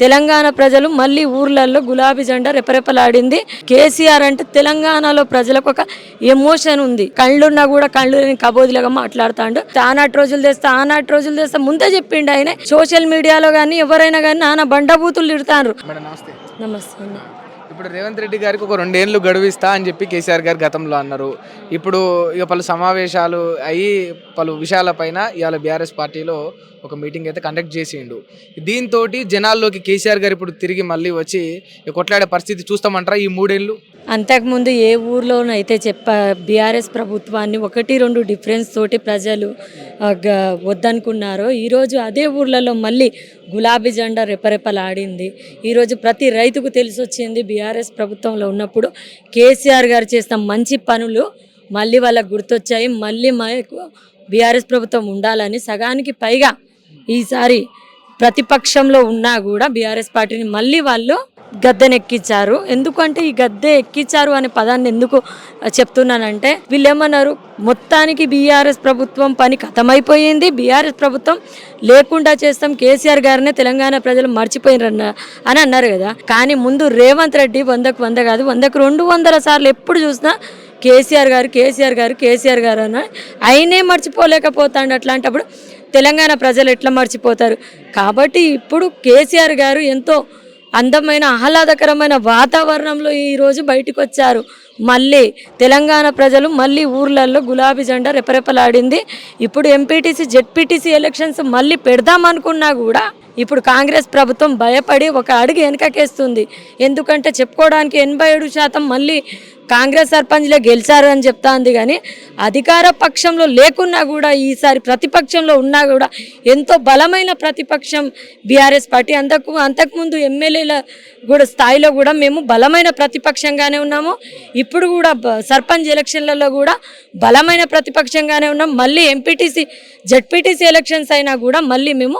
తెలంగాణ ప్రజలు మళ్ళీ ఊర్లలో గులాబీ జెండా రెపరెపలాడింది. కేసీఆర్ అంటే తెలంగాణలో ప్రజలకు ఒక ఎమోషన్ ఉంది. కళ్ళున్నా కూడా కళ్ళు లేని కబోదిలాగా మాట్లాడుతాడు. ఆనాటి రోజులు తెస్తా ఆనాటి రోజులు తెస్తా ముందే చెప్పిండు ఆయన. సోషల్ మీడియాలో కానీ ఎవరైనా కానీ నాన్న బండబూతులు నమస్తే. నమస్తే అండి. ఇప్పుడు రేవంత్ రెడ్డి గారికి ఒక రెండేళ్ళు గడువిస్తా అని చెప్పి కేసీఆర్ గారు గతంలో అన్నారు. ఇప్పుడు ఇక పలు సమావేశాలు అయ్యి పలు విషయాలపైన ఇవాళ బీఆర్ఎస్ పార్టీలో ఒక మీటింగ్ అయితే కండక్ట్ చేసిండు. దీంతో జనాల్లోకి కేసీఆర్ గారు ఇప్పుడు తిరిగి మళ్ళీ వచ్చి కొట్లాడే పరిస్థితి చూస్తామంటారా ఈ మూడేళ్ళు? అంతకుముందు ఏ ఊర్లోనైతే చెప్ప బీఆర్ఎస్ ప్రభుత్వాన్ని ఒకటి రెండు డిఫరెన్స్ తోటి ప్రజలు గ- వద్దనుకున్నారో ఈరోజు అదే ఊర్లలో మళ్ళీ గులాబీ జెండా రెపరెపలాడింది. ఈరోజు ప్రతి రైతుకు తెలిసొచ్చింది బీఆర్ బీఆర్ఎస్ ప్రభుత్వంలో ఉన్నప్పుడు కేసీఆర్ గారు చేసిన మంచి పనులు మళ్ళీ వాళ్ళకు గుర్తొచ్చాయి. మళ్ళీ మాకు బీఆర్ఎస్ ప్రభుత్వం ఉండాలని సగానికి పైగా ఈసారి ప్రతిపక్షంలో ఉన్నా కూడా బీఆర్ఎస్ పార్టీని మళ్ళీ వాళ్ళు గద్దెనెక్కించారు. ఎందుకంటే ఈ గద్దె ఎక్కించారు అనే పదాన్ని ఎందుకు చెప్తున్నానంటే వీళ్ళు ఏమన్నారు మొత్తానికి బీఆర్ఎస్ ప్రభుత్వం పని ఖతమైపోయింది బీఆర్ఎస్ ప్రభుత్వం లేకుండా చేస్తాం. కేసీఆర్ గారినే తెలంగాణ ప్రజలు మర్చిపోయినరన్న అని అన్నారు కదా. కానీ ముందు రేవంత్ రెడ్డి వందకు వంద కాదు వందకు రెండు వందల సార్లు ఎప్పుడు చూసినా కేసీఆర్ గారు కేసీఆర్ గారు కేసీఆర్ గారు అని ఆయనే మర్చిపోలేకపోతాడు. అట్లాంటప్పుడు తెలంగాణ ప్రజలు ఎట్లా మర్చిపోతారు? కాబట్టి ఇప్పుడు కేసీఆర్ గారు ఎంతో అందమైన ఆహ్లాదకరమైన వాతావరణంలో ఈరోజు బయటకు వచ్చారు మళ్ళీ తెలంగాణ ప్రజలు మళ్ళీ ఊర్లలో గులాబీ జెండా రెపరెపలాడింది. ఇప్పుడు ఎంపీటీసీ జెడ్పీటీసీ ఎలక్షన్స్ మళ్ళీ పెడదామనుకున్నా కూడా ఇప్పుడు కాంగ్రెస్ ప్రభుత్వం భయపడి ఒక అడుగు వెనకకేస్తుంది. ఎందుకంటే చెప్పుకోవడానికి ఎనభై ఏడు శాతం మళ్ళీ కాంగ్రెస్ సర్పంచ్లే గెలిచారు అని చెప్తాంది కానీ అధికార పక్షంలో లేకున్నా కూడా ఈసారి ప్రతిపక్షంలో ఉన్నా కూడా ఎంతో బలమైన ప్రతిపక్షం బీఆర్ఎస్ పార్టీ. అంతకు అంతకుముందు ఎమ్మెల్యేల కూడా స్థాయిలో కూడా మేము బలమైన ప్రతిపక్షంగానే ఉన్నాము. ఇప్పుడు కూడా సర్పంచ్ ఎలక్షన్లలో కూడా బలమైన ప్రతిపక్షంగానే ఉన్నాం. మళ్ళీ ఎంపీటీసీ జెడ్పీటీసీ ఎలక్షన్స్ అయినా కూడా మళ్ళీ మేము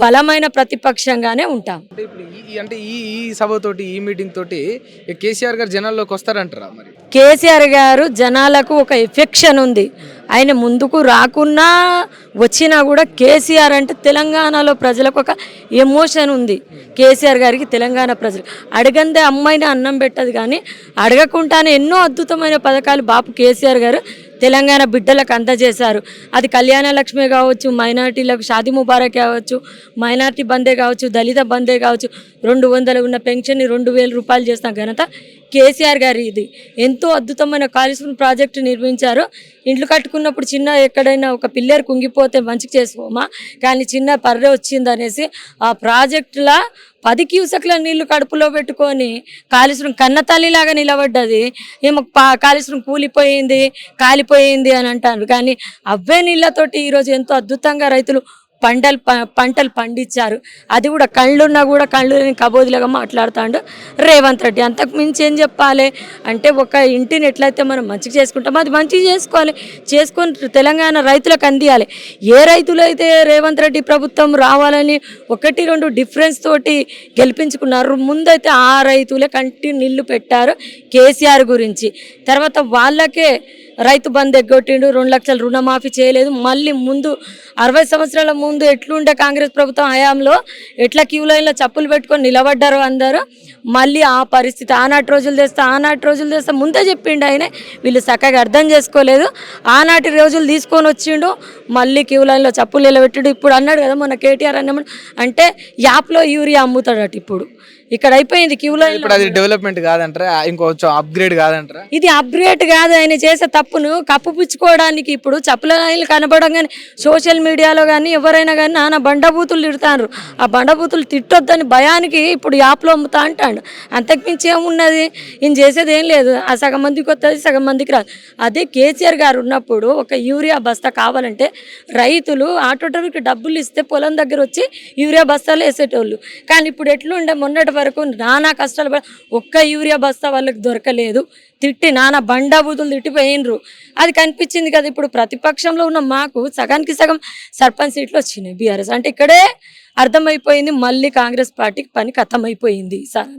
బలమైన ప్రతిపక్షంగానే ఉంటాం. అంటే ఈ ఈ- సభతోటి ఈ మీటింగ్ తోటి కేసీఆర్ గారు జనాల్లోకి వస్తారంటారా మరి? కేసీఆర్ గారు జనాలకు ఒక ఎఫెక్షన్ ఉంది. ఆయన ముందుకు రాకున్నా వచ్చినా కూడా కేసీఆర్ అంటే తెలంగాణలో ప్రజలకు ఒక ఎమోషన్ ఉంది. కేసీఆర్ గారికి తెలంగాణ ప్రజలు. అడగందే అమ్మాయిని అన్నం పెట్టదు కానీ అడగకుండానే ఎన్నో అద్భుతమైన పథకాలు బాపు కేసీఆర్ గారు తెలంగాణ బిడ్డలకు అందజేశారు. అది కళ్యాణ లక్ష్మి కావచ్చు మైనార్టీలకు షాది ముబారక్ కావచ్చు మైనార్టీ బందే కావచ్చు దళిత బందే కావచ్చు రెండు వందలు ఉన్న పెన్షన్ని రెండు వేల రూపాయలు చేసిన ఘనత కేసీఆర్ గారి ఇది. ఎంతో అద్భుతమైన కాళేశ్వరం ప్రాజెక్టు నిర్మించారు. ఇండ్లు కట్టుకున్నప్పుడు చిన్న ఎక్కడైనా ఒక పిల్లర్ కుంగిపోతే మంచి చేసుకోమా? కానీ చిన్న పర్రె వచ్చిందనేసి ఆ ప్రాజెక్టులా పది క్యూసెక్ల నీళ్ళు కడుపులో పెట్టుకొని కాళేశ్వరం కన్నతల్లిలాగా నిలబడ్డది. ఏమో పా కాళేశ్వరం కూలిపోయింది కాలిపోయింది అని అంటారు. కానీ అవే నీళ్ళతోటి ఈరోజు ఎంతో అద్భుతంగా రైతులు పంటలు ప- పంటలు పండించారు. అది కూడా కళ్ళున్నా కూడా కళ్ళు లేని కబోదిలాగా మాట్లాడుతాడు రేవంత్ రెడ్డి. అంతకు మించి ఏం చెప్పాలి? అంటే ఒక ఇంటిని ఎట్లయితే మనం మంచిగా చేసుకుంటామో అది మంచిగా చేసుకోవాలి. చేసుకొని తెలంగాణ రైతులకు అందియాలి. ఏ రైతులైతే రేవంత్ రెడ్డి ప్రభుత్వం రావాలని ఒకటి రెండు డిఫరెన్స్ తోటి గెలిపించుకున్నారు. ముందైతే ఆ రైతులే కంటి నిల్లు పెట్టారు కేసీఆర్ గురించి. తర్వాత వాళ్ళకే రైతు బంద్ ఎగ్గొట్టిండు రెండు లక్షల రుణమాఫీ చేయలేదు. మళ్ళీ ముందు అరవై సంవత్సరాల ముందు ఎట్లుండే కాంగ్రెస్ ప్రభుత్వం హయాంలో ఎట్లా క్యూ లైన్లో చప్పులు పెట్టుకొని నిలబడ్డారు అందరూ మళ్ళీ ఆ పరిస్థితి ఆనాటి రోజులు తెస్తా ఆనాటి రోజులు తెస్తా ముందే చెప్పిండు ఆయన వీళ్ళు చక్కగా అర్థం చేసుకోలేదు. ఆనాటి రోజులు తీసుకొని వచ్చిండు మళ్ళీ క్యూ లైన్లో చప్పులు నిలబెట్టిండు. ఇప్పుడు అన్నాడు కదా మొన్న కేటీఆర్ అన్నమాట అంటే యాప్లో యూరియా అమ్ముతాడట ఇప్పుడు. ఇక్కడ అయిపోయింది క్యూ లైన్ ఇప్పుడు అది డెవలప్మెంట్ కాదంటారా? ఇంకొంచెం అప్గ్రేడ్ కాదంటారా? ఇది అప్గ్రేడ్ కాదు ఆయన చేసే తప్పును కప్పుపుచ్చుకోవడానికి ఇప్పుడు చెప్పుల లైన్లు కనబడంగానే సోషల్ మీడియాలో కానీ ఎవరైనా కానీ నాన్న బండబూతులు తిడతారు ఆ బండబూతులు తిట్టొద్దని భయానికి ఇప్పుడు యాప్లో అమ్ముతా అంటాడు. అంతకుమించి ఏమున్నది? ఈయన చేసేది ఏం లేదు. ఆ సగం మందికి వస్తుంది సగం మందికి రాదు. అదే కేసీఆర్ గారు ఉన్నప్పుడు ఒక యూరియా బస్తా కావాలంటే రైతులు ఆటో డ్రైవర్కి డబ్బులు ఇస్తే పొలం దగ్గర వచ్చి యూరియా బస్తాలు వేసేటోళ్ళు. కానీ ఇప్పుడు ఎట్లుండే? మొన్నటి వరకు నానా కష్టాలు పడి ఒక్క యూరియా బస్తా వాళ్ళకి దొరకలేదు. తిట్టి నానా బండాబూతులు తిట్టిపోయినరు. అది కనిపించింది కదా ఇప్పుడు ప్రతిపక్షంలో ఉన్న మాకు సగానికి సగం సర్పంచ్ సీట్లు వచ్చినాయి బీఆర్ఎస్. అంటే ఇక్కడే అర్థమైపోయింది మళ్ళీ కాంగ్రెస్ పార్టీకి పని కథమైపోయింది. సార్.